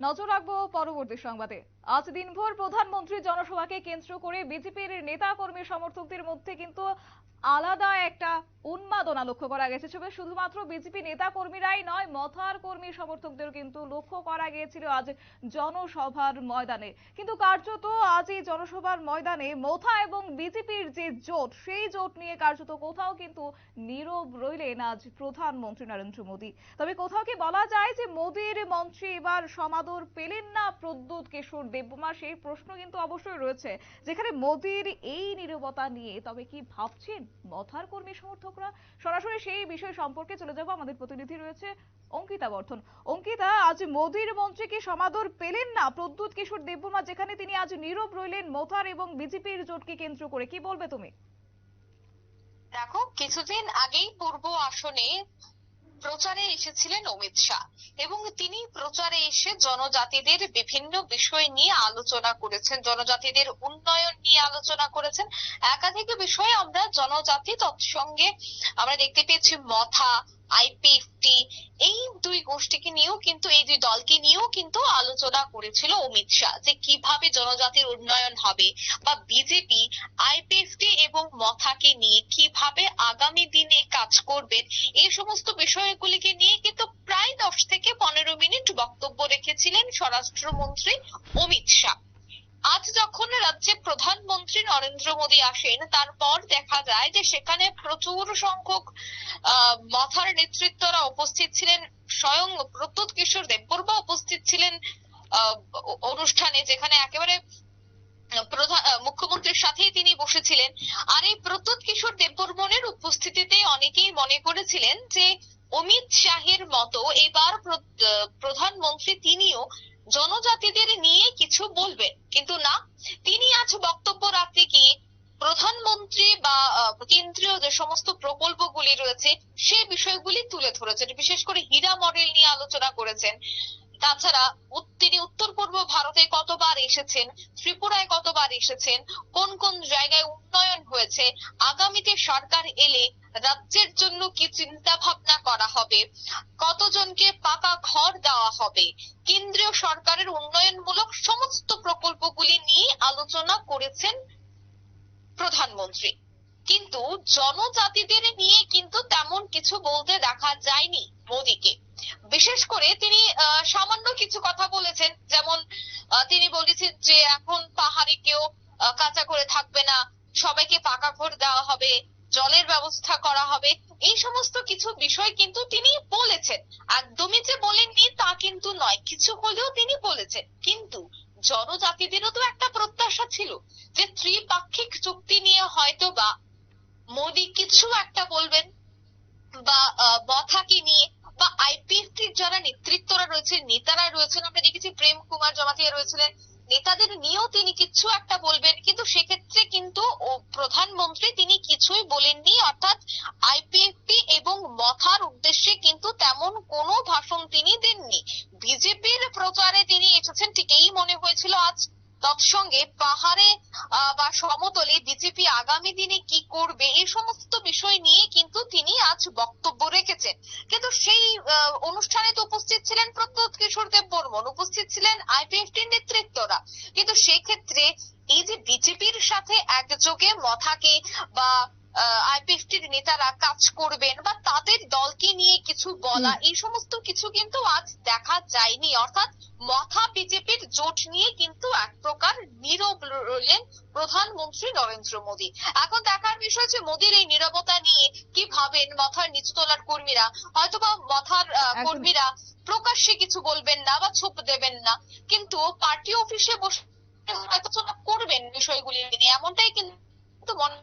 নজর রাখব পরবর্তী সংবাদে। আজ দিনভর প্রধানমন্ত্রী জনসভাকে কেন্দ্র করে বিজেপির নেতা কর্মী সমর্থকদের মধ্যে কিন্তু আলাদা একটা উন্মাদনা লক্ষ্য করা গেছে। তবে শুধুমাত্র বিজেপি নেতা কর্মীরাই নয়, মথার কর্মী সমর্থকদের কিন্তু লক্ষ্য করা গিয়েছিল আজ জনসভার ময়দানে। কিন্তু কার্যত আজ এই জনসভার ময়দানে মথা এবং বিজেপির যে জোট, সেই জোট নিয়ে কার্যত কোথাও কিন্তু নীরব রইলেন আজ প্রধানমন্ত্রী নরেন্দ্র মোদী। তবে কোথাও কি বলা যায় যে মোদীর মঞ্চে এবার সমাদর পেলেন না প্রদ্যুৎ কিশোর দেববর্মা? সেই প্রশ্ন কিন্তু অবশ্যই রয়েছে। যেখানে মোদীর এই নীরবতা নিয়ে তবে কি ভাবছেন? মথার কর্মী সমর্থকরা সরাসরি সেই বিষয় সম্পর্কে চলে যাব। আমাদের প্রতিনিধি রয়েছে অঙ্কিতা বর্ধন। অঙ্কিতা, আজ মোদীর মঞ্চে কি সমাদর পেলেন না? প্রদ্যুৎ কিশোর দেববর্মা, যেখানে তিনি আজ নীরব রইলেন মথার এবং বিজেপির জোটকে কেন্দ্র করে, কি বলবে তুমি? দেখো, কিছুদিন আগেই পূর্ব আসনে প্রচারে এসেছিলেন অমিত শাহ এবং তিনি প্রচারে এসে জনজাতিদের বিভিন্ন বিষয় নিয়ে আলোচনা করেছেন, জনজাতিদের উন্নয়ন নিয়ে আলোচনা করেছেন। একাধিক বিষয়ে আমরা জনজাতি তৎসঙ্গে আমরা দেখতে পেয়েছি মথা আইপিএফটি, এই দুই গোষ্ঠীকে নিয়েও কিন্তু, এই দুই দলকে নিয়েও কিন্তু আলোচনা করেছিল অমিত শাহ যে কীভাবে জনজাতির উন্নয়ন হবে বা বিজেপি আইপিএফটি এবং মথাকে নিয়ে কীভাবে আগামী দিনে কাজ করবেন এই সমস্ত বিষয়গুলিকে নিয়ে কিন্তু প্রায় দশ থেকে পনেরো মিনিট বক্তব্য রেখেছিলেন স্বরাষ্ট্রমন্ত্রী অমিত শাহ। আজ যখন রাজ্যে প্রধানমন্ত্রী নরেন্দ্র মোদী আসেন, তারপর দেখা যায় যে সেখানে প্রচুর সংখ্যক মাথার নেতৃত্বরা উপস্থিত ছিলেন। স্বয়ং প্রত্যুৎ কিশোর দেববর্মা উপস্থিত ছিলেন অনুষ্ঠানে, যেখানে একেবারে প্রধান মুখ্যমন্ত্রীর সাথেই তিনি বসেছিলেন। আর এই প্রত্যুৎ কিশোর দেববর্মনের উপস্থিতিতে অনেকেই মনে করেছিলেন যে, অমিত শাহের মতো এবার প্রধানমন্ত্রী তিনিও জনজাতিদের নিয়ে কিছু বলবেন। কিন্তু না, তিনি আজ বক্তব্য রাখতে গিয়ে প্রধানমন্ত্রী বা কেন্দ্রীয় যে সমস্ত প্রকল্পগুলি রয়েছে, সে বিষয়গুলি তুলে ধরেছেন। বিশেষ করে হীরা মডেল নিয়ে আলোচনা করেছেন। তাছাড়া তিনি উত্তর পূর্ব ভারতে কতবার এসেছেন, ত্রিপুরায় কতবার এসেছেন, কোন কোন জায়গায় উন্নয়ন হয়েছে, আগামীতে সরকার এলে রাজ্যের জন্য কি চিন্তা ভাবনা করা হবে? কতজনকে পাকা ঘর দেওয়া হবে? কেন্দ্রীয় সরকারের উন্নয়নমূলক সমস্ত প্রকল্পগুলি নিয়ে আলোচনা করেছেন প্রধানমন্ত্রী। কিন্তু জনজাতিদের নিয়ে কিন্তু তেমন কিছু বলতে দেখা যায়নি মোদীকে। বিশেষ করে তিনি সামান্য কিছু কথা বলেছেন। যেমন তিনি বলেছেন যে, এখন পাহাড়ে কেউ কাঁচা করে থাকবে না। সবাইকে পাকা ঘর দেওয়া হবে। জলের ব্যবস্থা করা হবে। এই সমস্ত কিছু বিষয় কিন্তু তিনি বলেছেন। একদমই যে বলেননি তা কিন্তু নয়, কিছু হলেও তিনি বলেছেন। কিন্তু জনজাতিদেরও তো একটা প্রত্যাশা ছিল যে ত্রিপাক্ষিক চুক্তি নিয়ে হয়তো বা মোদী কিছু একটা বলবেন বা বথাকে নিয়ে বা আইপিএফটির যারা নেতৃত্বরা রয়েছে নেতারা রয়েছেন, আমরা দেখেছি প্রেম কুমার জমাতিয়া রয়েছিলেন নেতাদের নিয়েও তিনি কিছু একটা বলবেন, কিন্তু সেক্ষেত্রে কিন্তু প্রধানমন্ত্রী তিনি কিছুই বলেননি, অর্থাৎ আইপিএফটি এবং মথার উদ্দেশ্যে কিন্তু তেমন কোনো ভাষণ তিনি দেননি। বিজেপির প্রচারে তিনি এসেছেন, ঠিক এই মনে হয়েছিল আজ। তৎসঙ্গে পাহাড়ে বা সমতলে বিজেপি আগামী দিনে কি করবে এই সমস্ত বিষয় নিয়ে কিন্তু তিনি আজ বক্তব্য রেখেছেন। কিন্তু সেই অনুষ্ঠানে তো উপস্থিত ছিলেন প্রত্যুৎ কিশোর দেব বর্মন উপস্থিত ছিলেন আইপিএফটির নেতৃত্বরা। কিন্তু সেই ক্ষেত্রে এই যে বিজেপির সাথে একযোগে মথাকে বা আইপিএফটির নেতারা কাজ করবেন বা তাদের দলকে নিয়ে কিছু বলা এই সমস্ত কিছু কিন্তু আজ দেখা যায়নি। অর্থাৎ মথা বিজেপির জোট নিয়ে কিন্তু এক প্রকার নীরব রইলেন প্রধানমন্ত্রী নরেন্দ্র মোদী। এখন দেখার বিষয় যে মোদীর এই নীরবতা নিয়ে কি ভাবেন মথার নিচুতলার কর্মীরা? হয়তোবা মথার কর্মীরা প্রকাশ্যে কিছু বলবেন না বা ছোপ দেবেন না কিন্তু পার্টি অফিসে বসে আলোচনা করবেন বিষয়গুলি নিয়ে। এমনটাই কিন্তু মনে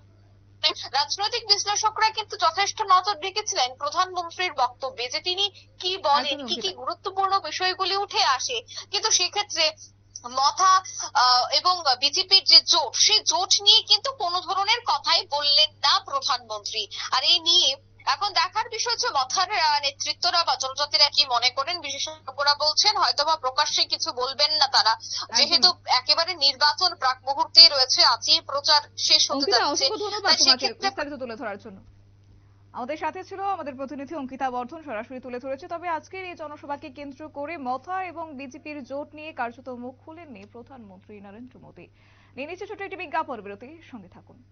রাজনৈতিক বিশ্লেষকরা কিন্তু যথেষ্ট নজর রেখেছিলেন প্রধানমন্ত্রীর বক্তব্যে যে তিনি কি বলেন কি কি গুরুত্বপূর্ণ বিষয়গুলি উঠে আসে। কিন্তু সেক্ষেত্রে মথা আহ, এবং বিজেপির যে জোট সেই জোট নিয়ে কিন্তু কোনো ধরনের কথাই বললেন না প্রধানমন্ত্রী। আর এই নিয়ে এখন দেখার বিষয় হচ্ছে মথার নেতৃত্বরা বা জনজাতিরা কি মনে করেন? বিশেষজ্ঞরা বলছেন হয়তোবা প্রকাশ্যে কিছু বলবেন না তারা। যেহেতু একেবারে নির্বাচন প্রাক মুহূর্তেই রয়েছে আজই প্রচার শেষ হতে যাচ্ছে। বিস্তারিত তুলে ধরার জন্য। আমাদের সাথে ছিল আমাদের প্রতিনিধি অঙ্কিতা বর্ধন সরাসরি তুলে ধরেছে। তবে আজকের এই জনসভাকে কেন্দ্র করে মথা এবং বিজেপির জোট নিয়ে কার্যত মুখ খুলেননি প্রধানমন্ত্রী নরেন্দ্র মোদী। নিয়ে নিচ্ছে ছোট একটি বিজ্ঞাপন বিরতি সঙ্গে থাকুন।